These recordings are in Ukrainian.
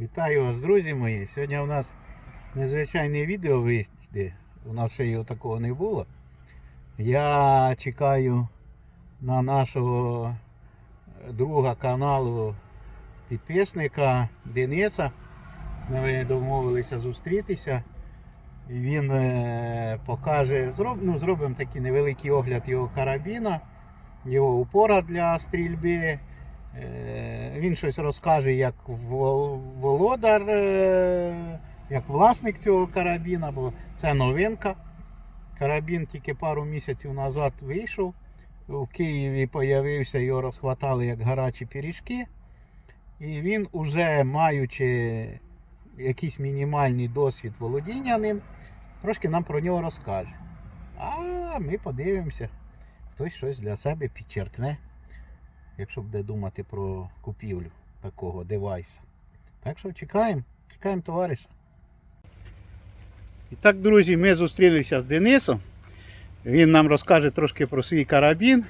Вітаю вас, друзі мої. Сьогодні у нас незвичайне відео вийде. У нас ще його такого не було. Я чекаю на нашого друга каналу підписника Дениса. Ми домовилися зустрітися. І він е, покаже, зроб, ну, зробимо такий невеликий огляд його карабіна, його упора для стрільби. Е, Він щось розкаже як володар, е, як власник цього карабіна, бо це новинка. Карабін тільки пару місяців назад вийшов. В Києві з'явився, його розхватали як гарячі пиріжки. І він, уже маючи якийсь мінімальний досвід володіння ним, трошки нам про нього розкаже. А ми подивимося, хтось щось для себе підчеркне якщо буде думати про купівлю такого девайса. Так що чекаємо, чекаємо товариша. І так, друзі, ми зустрілися з Денисом. Він нам розкаже трошки про свій карабін,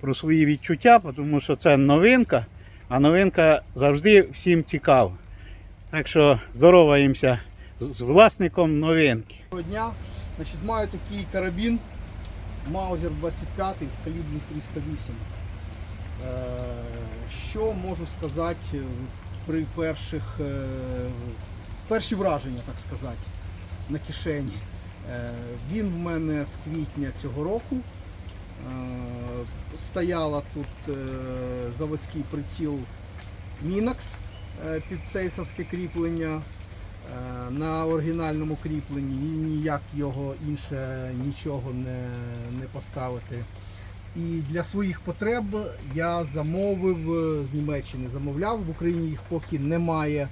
про свої відчуття, тому що це новинка, а новинка завжди всім цікава. Так що здороваємося з з власником новинки. Доброго дня. Значить, маю такий карабін Маузер 25 в калібрі 308. Е, Що можу сказати е, при перших е, перші враження, так сказати, на кишені. Він в мене з квітня цього року. Стояла тут заводський приціл Мінакс під цейсовське кріплення. На оригінальному кріпленні ніяк його інше нічого не, не поставити. І для своїх потреб я замовив е, з Німеччини, замовляв, в Україні їх поки немає.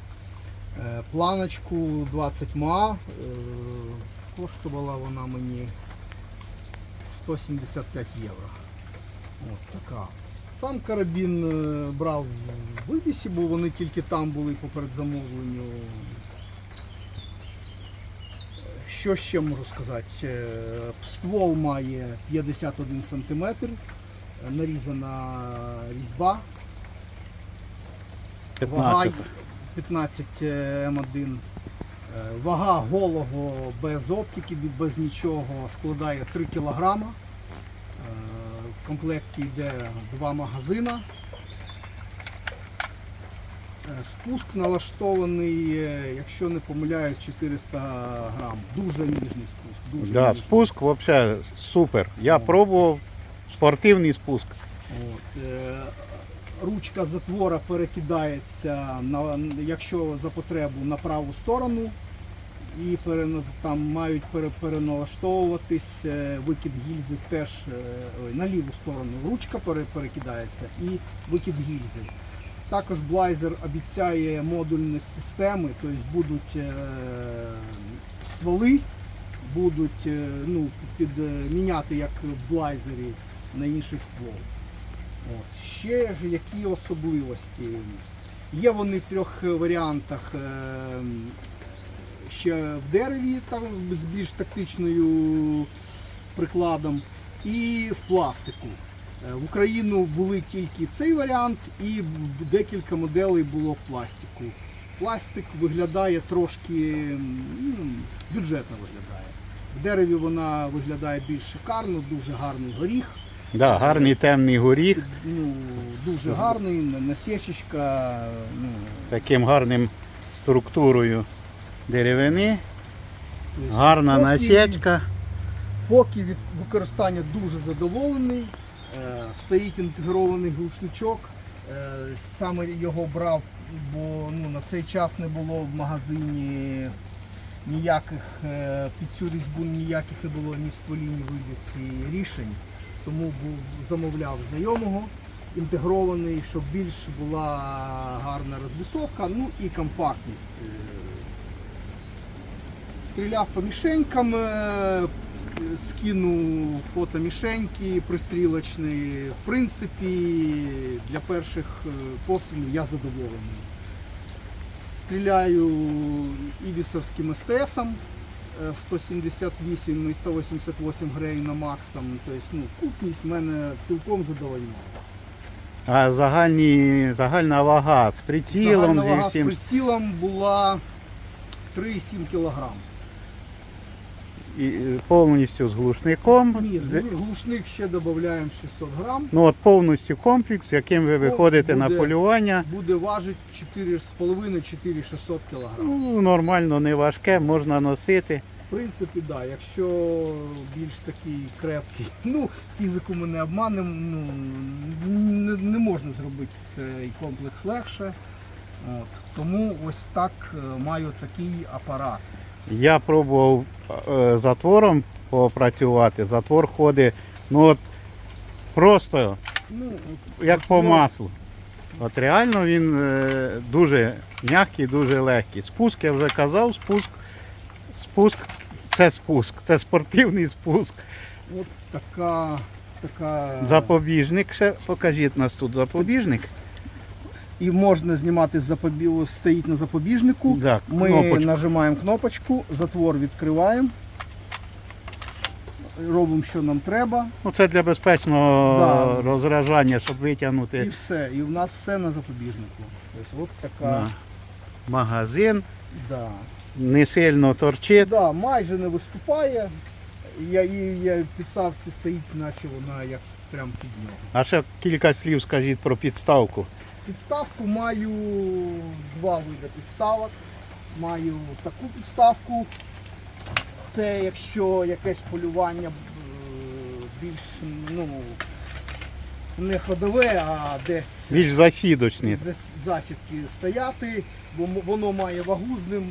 Е, Планочку 20 ма. е, Коштувала вона мені 175 євро. От така. Сам карабін брав в вивісі, бо вони тільки там були по передзамовленню. Що ще можу сказати? Е, Ствол має 51 см, нарізана різьба, вага 15. 15 М1. Е, Вага голого без оптики, без нічого складає 3 кг. В комплекті йде два магазина. Е, Спуск налаштований, е, якщо не помиляюсь, 400 грам. Дуже ніжний спуск. Дуже Да, ніжний. спуск взагалі супер. Я пробував спортивний спуск. От, е, ручка затвора перекидається, на, якщо за потребу, на праву сторону. І там мають пере- переналаштовуватись, викид гільзи теж ой, на ліву сторону ручка пере- перекидається і викид гільзи. Також Блайзер обіцяє модульні системи, тобто будуть е, стволи, будуть е, ну, під, е, як в Блайзері на інший ствол. От. Ще які особливості. Є вони в трьох варіантах. Ще в дереві там з більш тактичною прикладом і в пластику. Е, В Україну були тільки цей варіант і декілька моделей було пластику. Пластик виглядає трошки ну, бюджетно виглядає. В дереві вона виглядає більш шикарно, дуже гарний горіх. Да, гарний темний горіх, Ну, дуже гарний, на- насічечка. Ну, таким гарним структурою деревини, гарна насічка. Поки від використання дуже задоволений. Е, Стоїть інтегрований глушничок. Е, Саме його брав, бо ну, на цей час не було в магазині ніяких е, під цю різьбу ніяких не було ні в стволі, ні в вивісі рішень. Тому був, замовляв знайомого інтегрований, щоб більш була гарна розвісовка, ну і компактність. Стріляв по мішенькам, е, скинув фото мішеньки пристрілочні. В принципі, для перших е, пострілів я задоволений. Стріляю івісовським СТСом е, 178 і 188 грей на максом. Тобто, ну, купність мене цілком задовольняє. А загальні, загальна вага з прицілом, Загальна вага з всім. прицілом була 3,7 кг. І, повністю з глушником. Ні, глушник ще додаємо 600 грам. Ну от повністю комплекс, яким ви виходите на полювання. Буде важити 4,5-4,600 кг. Ну, нормально, не важке, можна носити. В принципі, так. Да. Якщо більш такий крепкий, ну, фізику ми не обманемо, ну, не, не можна зробити цей комплекс легше. От. Тому ось так е, маю такий апарат. Я пробував е, затвором попрацювати. Затвор ходить, ну от просто Ну, як по Ну, маслу. От реально він е, дуже м'який, дуже легкий. Спуск, я вже казав, спуск. Спуск це спуск, це спортивний спуск. От така, така Запобіжник ще покажіть нас тут запобіжник. І можна знімати запобі... стоїть на запобіжнику. Так, Ми кнопочку. нажимаємо кнопочку, затвор відкриваємо. Робимо, що нам треба. Ну, це для безпечного Да. розражання, щоб витягнути. І все. І в нас все на запобіжнику. Тобто, от така. на магазин, Да. не сильно торчить. Да, майже не виступає. Я, і я підставці стоїть, наче вона як прям під нього. А ще кілька слів скажіть про підставку. Підставку маю два види підставок. Маю таку підставку. Це якщо якесь полювання е, більш ну, не ходове, а десь Більш засідочні. засідки стояти, бо воно має вагу, з ним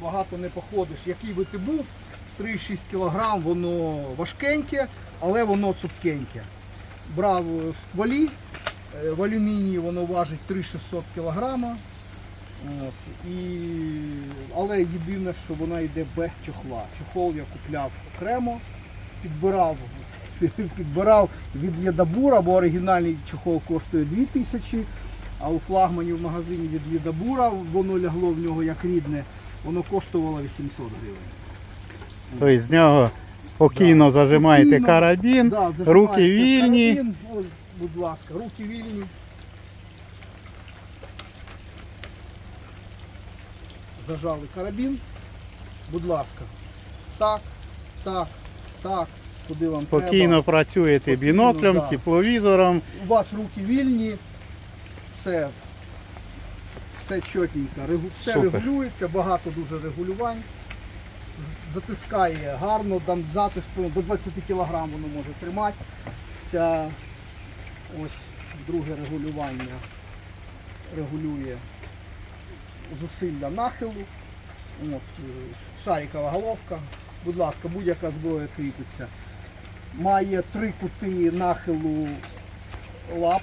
багато не походиш. Який би ти був, 3-6 кг, воно важкеньке, але воно цупкеньке. Брав в стволі, в алюмінії воно важить 3-600 кг. От, і... Але єдине, що вона йде без чохла. Чохол я купляв окремо, підбирав, підбирав від Єдабура, бо оригінальний чохол коштує 2000, а у флагмані в магазині від Єдабура воно лягло в нього як рідне, воно коштувало 800 гривень. Тобто з нього спокійно Да, зажимаєте спокійно. карабін, Да, руки вільні. карабін. Будь ласка, руки вільні. Зажали карабін. Будь ласка. Так, так, так. Куди вам спокійно треба. працюєте Спокійно, біноклем, да. тепловізором. У вас руки вільні. Все, все чотенько. Регу- Все Супер. регулюється, багато дуже регулювань. Затискає гарно, там затиску до 20 кг воно може тримати. Ця ось друге регулювання регулює зусилля нахилу. От, е, шарикова головка. Будь ласка, будь-яка зброя кріпиться. Має три кути нахилу лап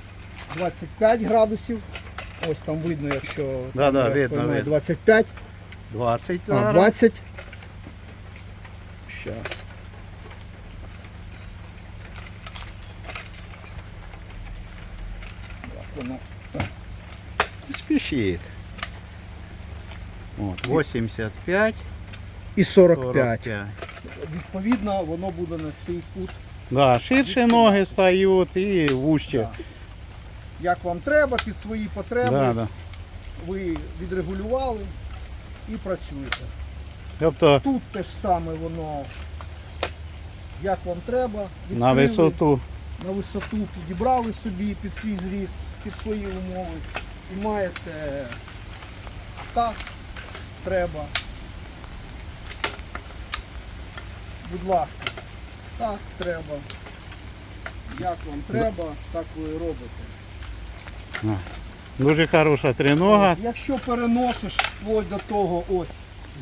25 градусів. Ось там видно, якщо Да, да, видно, видно. 25, 20 а 20. Щас. Так, воно. Спішіть. От, 85, І 45. 45. Відповідно, воно буде на цей кут. Да, ширше ноги стають і вужче. Да. Як вам треба, під свої потреби, Да, да. ви відрегулювали і працюєте. Тобто Тут те ж саме воно, як вам треба. на відкрили, висоту. На висоту підібрали собі під свій зріст, під свої умови. І маєте так, треба. Будь ласка, так треба. Як вам треба, так ви і робите. Дуже хороша тринога. Якщо переносиш вплоть до того, ось,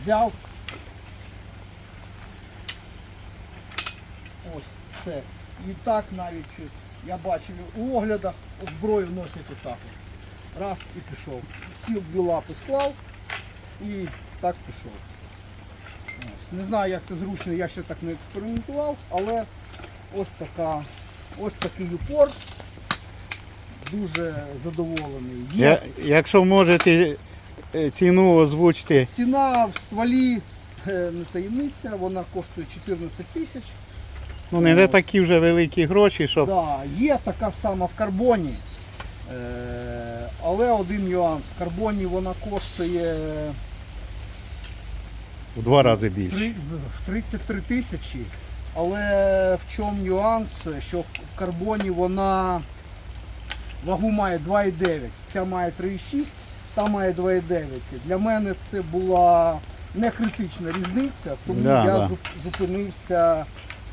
взяв. Ось, все. І так навіть я бачив у оглядах зброю носять отак. Раз і пішов. Ці дві лапи склав і так пішов. Ось. Не знаю, як це зручно, я ще так не експериментував, але ось така, ось такий упор. Дуже задоволений. Є Я, якщо можете е, ціну озвучити, Ціна в стволі е, не таємниця, вона коштує 14 тисяч. ну не, не такі вже великі гроші, щоб Да, є така сама в карбоні. Е, але один нюанс. В карбоні вона коштує В два рази більше. в 33 тисячі. Але в чому нюанс, що в карбоні вона вагу має 2,9, ця має 3,6, та має 2,9. Для мене це була не критична різниця, тому Да, я да. зупинився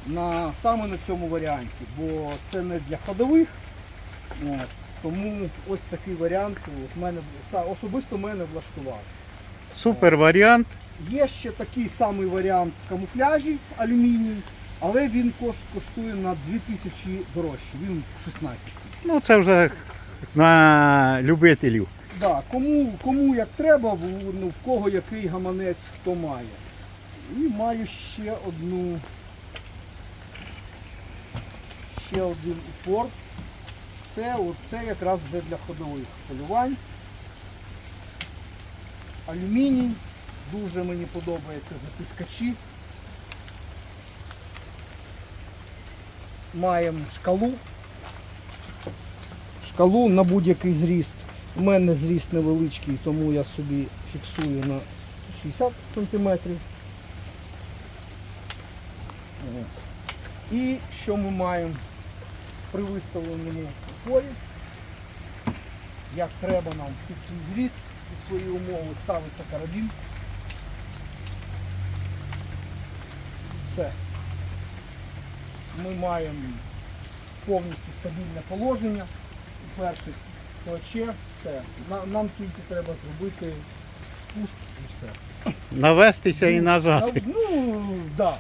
на, саме на цьому варіанті, бо це не для ходових. От, тому ось такий варіант от мене, особисто мене влаштував. Супер варіант. Є ще такий самий варіант в камуфляжі алюміній, але він коштує на 2000 дорожче, він 16. Ну це вже на любителів. Да, кому, кому як треба, в- ну, в кого який гаманець хто має. І маю ще одну. Ще один упор. Це, от, це якраз вже для ходових полювань. Алюміній. Дуже мені подобається затискачі. Маємо шкалу. Шкалу на будь-який зріст. У мене зріст невеличкий, тому я собі фіксую на 60 см. І що ми маємо при виставленому упорі? Як треба нам під свій зріст, під свої умови ставиться карабін. Все. Ми маємо повністю стабільне положення. Перший плече, все. Нам тільки треба зробити спуск і все. Навестися і назад. Та, Ну, да.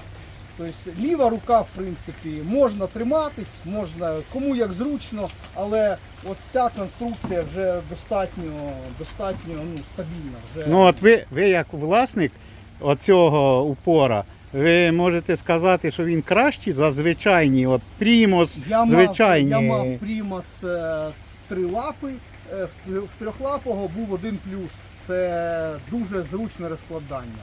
Тобто ліва рука, в принципі, можна триматись, можна кому як зручно, але от ця конструкція вже достатньо, достатньо ну, стабільна. Вже. Ну от ви, ви як власник оцього упора, ви можете сказати, що він кращий за звичайні, от Примус, я, мав, звичайні. я мав Примас е, три лапи, в, в трьохлапого був один плюс. Це дуже зручне розкладання.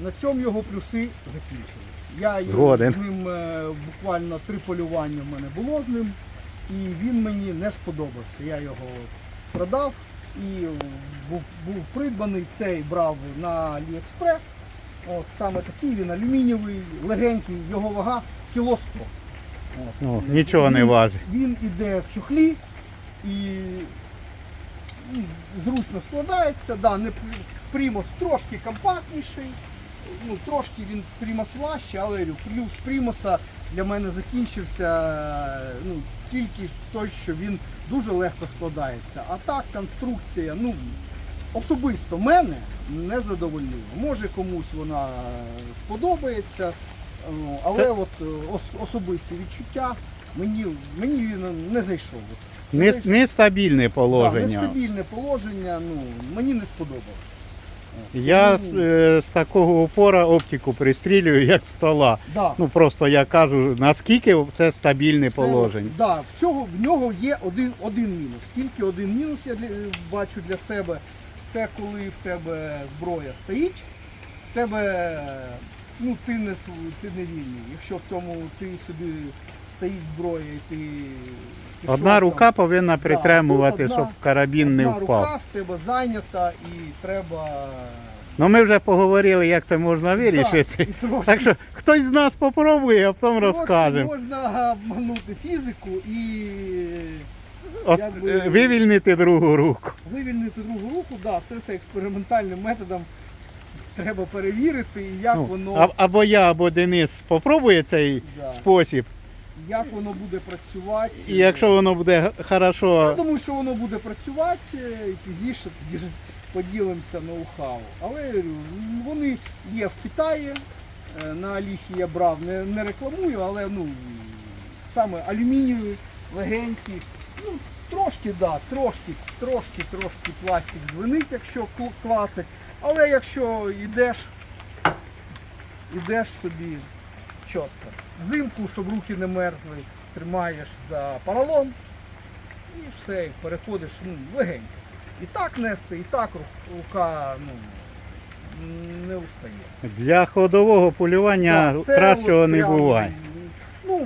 На цьому його плюси закінчились. Я його з ним е, буквально три полювання в мене було з ним, і він мені не сподобався. Я його продав і був, був придбаний цей брав на AliExpress. От саме такий він алюмінієвий, легенький, його вага кіло 100. От. Ну, нічого не важить. Він іде в чохлі і ну, зручно складається. Да, не примус трошки компактніший, ну, трошки він примус важче, але плюс примуса для мене закінчився ну, тільки той, що він дуже легко складається. А так конструкція, ну, особисто мене не задовольнила. Може комусь вона сподобається, ну, але от е, особисті відчуття мені, мені він не зайшов. Нестабільне Да, положення. нестабільне положення, ну, мені не сподобалось. Я з, е, з такого упора оптику пристрілюю, як з стола. да, Ну просто я кажу, наскільки це стабільне положення. от, Да, в, цього, в нього є один, один мінус. Тільки один мінус я для, бачу для себе. Це коли в тебе зброя стоїть, в тебе ну, ти не, ти не вільний. Якщо в цьому ти собі стоїть зброя і ти. пішов Одна там, рука повинна притримувати, одна- щоб карабін не одна впав. рука в тебе зайнята і треба. Ну ми вже поговорили, як це можна вирішити. Да, і трошки- Так що хтось з нас попробує, а потім трошки розкажемо. Можна обманути фізику і Ос- якби- е, Вивільнити другу руку. вивільнити другу руку, да, це все експериментальним методом треба перевірити, і як Ну, воно а- або я, або Денис спробує цей да, спосіб. Як воно буде працювати. І якщо воно буде г- я думаю, що воно буде працювати, е, і пізніше тоді поділимося ноу-хау. Але вони є в Китаї. е, На Аліхі я брав, не, не рекламую, але ну саме алюмінієві, легенькі. Ну, трошки, да, трошки, трошки, трошки пластик звенить, якщо клацать. Але якщо йдеш, йдеш собі чітко. Взимку, щоб руки не мерзли, тримаєш за поролон і все, і переходиш ну, легенько. І так нести, і так рука ну, не устає. для ходового полювання кращого не буває.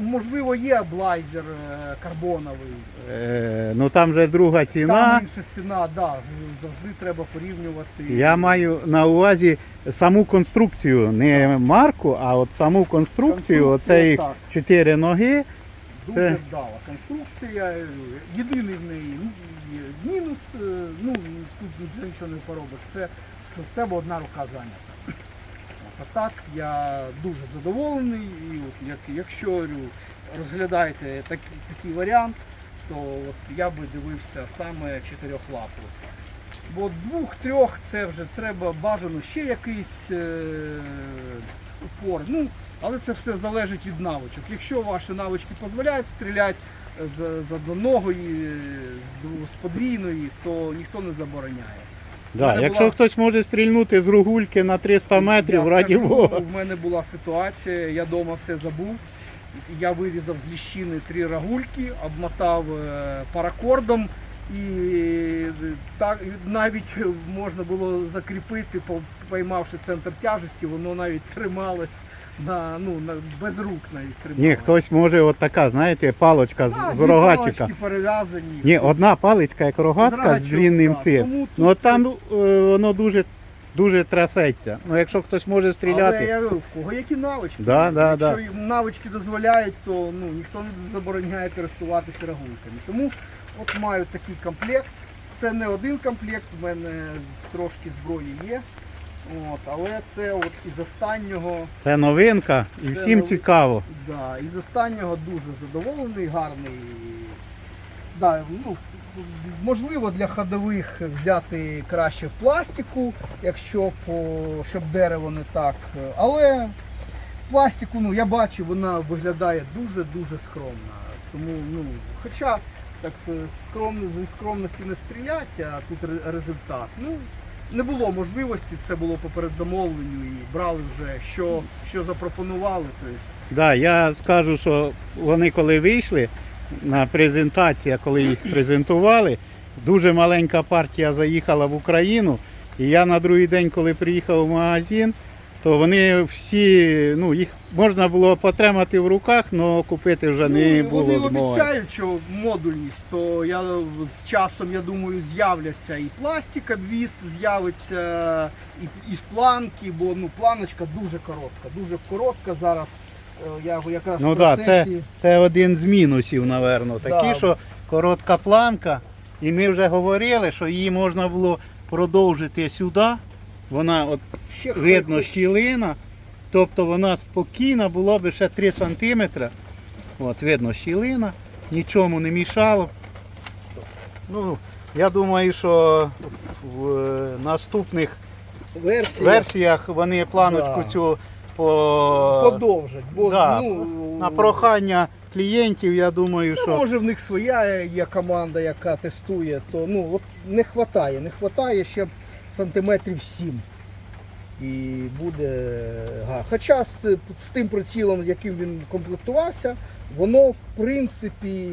Ну, можливо, є блайзер е, карбоновий. Е, ну там вже друга ціна. Там інша ціна, да, завжди треба порівнювати. Я маю на увазі саму конструкцію, не марку, а от саму конструкцію, оцей чотири ноги. Дуже Це- вдала конструкція. Єдиний в неї ну, мінус, е, ну тут нічого не поробиш. Це що в тебе одна рука зайнята. А так я дуже задоволений. І от як, якщо розглядаєте так, такий варіант, то от я би дивився саме чотирьохлапу. Бо двох-трьох це вже треба бажано ще якийсь е, упор. Ну, але це все залежить від навичок. Якщо ваші навички дозволяють стріляти з, з одногої, з, дву- з подвійної, то ніхто не забороняє. Да, якщо була- хтось може стрільнути з ругульки на 300 метрів, раді Бога. В мене була ситуація, я вдома все забув. Я вирізав з ліщини три рагульки, обмотав е, паракордом і е, так навіть можна було закріпити, поймавши центр тяжесті, воно навіть трималось на, ну, на, без рук навіть трималось. Ні, хтось може от така, знаєте, палочка з, з дві рогатчика. перев'язані. Ні, одна паличка як рогатка з рогачом, длинним цим. Тому Ну от тут- там е, воно дуже, дуже трясеться. Ну якщо хтось може стріляти. Але я говорю, в кого які навички. Да, да, Якщо да. їм навички дозволяють, то ну, ніхто не забороняє користуватися рагульками. Тому от маю такий комплект. Це не один комплект, в мене трошки зброї є. От, але це от із останнього, Це новинка і Це всім новин- цікаво. да, із останнього дуже задоволений, гарний. Да, ну, можливо для ходових взяти краще в пластику, якщо по, щоб дерево не так. Але пластику, ну я бачу, вона виглядає дуже-дуже скромно. Тому, ну, хоча так скромно, зі скромності не стрілять, а тут результат. Ну, не було можливості, це було по передзамовленню і брали вже, що, що запропонували. Тобто, Да, я скажу, що вони коли вийшли на презентацію, коли їх презентували, дуже маленька партія заїхала в Україну. І я на другий день, коли приїхав в магазин, то вони всі, ну, їх можна було потримати в руках, але купити вже не Ну, було Вони змоги. обіцяють, що модульність, то я з часом, я думаю, з'являться і пластик обвіз, з'явиться і, і з планки, бо ну, планочка дуже коротка. Дуже коротка зараз. е, Я якраз Ну в да, це, це один з мінусів, напевно. Такі, Да. що коротка планка, і ми вже говорили, що її можна було продовжити сюди. Вона от Ще видно хоч- щілина, тобто вона спокійна була би ще 3 см. От, видно щілина, нічому не мішало. Ну, я думаю, що в е, наступних версія версіях вони планочку Да. цю по... подовжать. Бо Да, ну, на прохання клієнтів, я думаю, Ну, що може в них своя є команда, яка тестує, то ну от не вистачає, не вистачає ще б сантиметрів 7. І буде га. Хоча з, з тим прицілом, яким він комплектувався, воно в принципі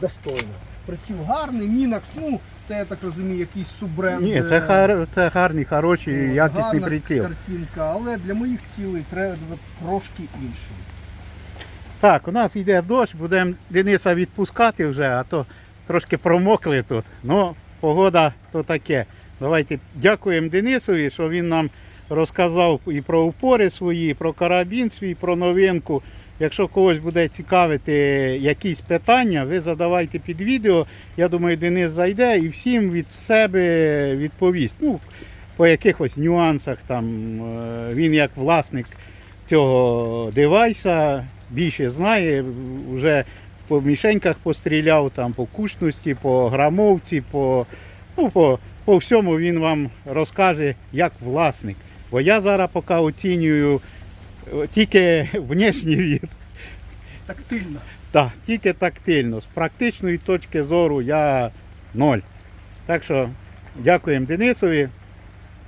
достойно. Приціл гарний, Мінакс, ну це я так розумію, якийсь суббренд. ні, це, е, хар... це гарний, хороший, ну, якісний гарна приціл. картинка, але для моїх цілей треба трошки інший. Так, у нас йде дощ, будемо Дениса відпускати вже, а то трошки промокли тут. Ну, погода то таке. Давайте дякуємо Денисові, що він нам розказав і про упори свої, і про карабін свій, про новинку. Якщо когось буде цікавити якісь питання, ви задавайте під відео. Я думаю, Денис зайде і всім від себе відповість. Ну, по якихось нюансах там е, він як власник цього девайса більше знає, вже по мішеньках постріляв, там, по кучності, по грамовці, по, ну, по, по всьому він вам розкаже як власник. Бо я зараз поки оцінюю е, тільки внешній від. Тактильно. Так, тільки тактильно. З практичної точки зору я ноль. Так що дякуємо Денисові.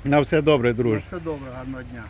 На все добре, друже. Все добре, гарного дня.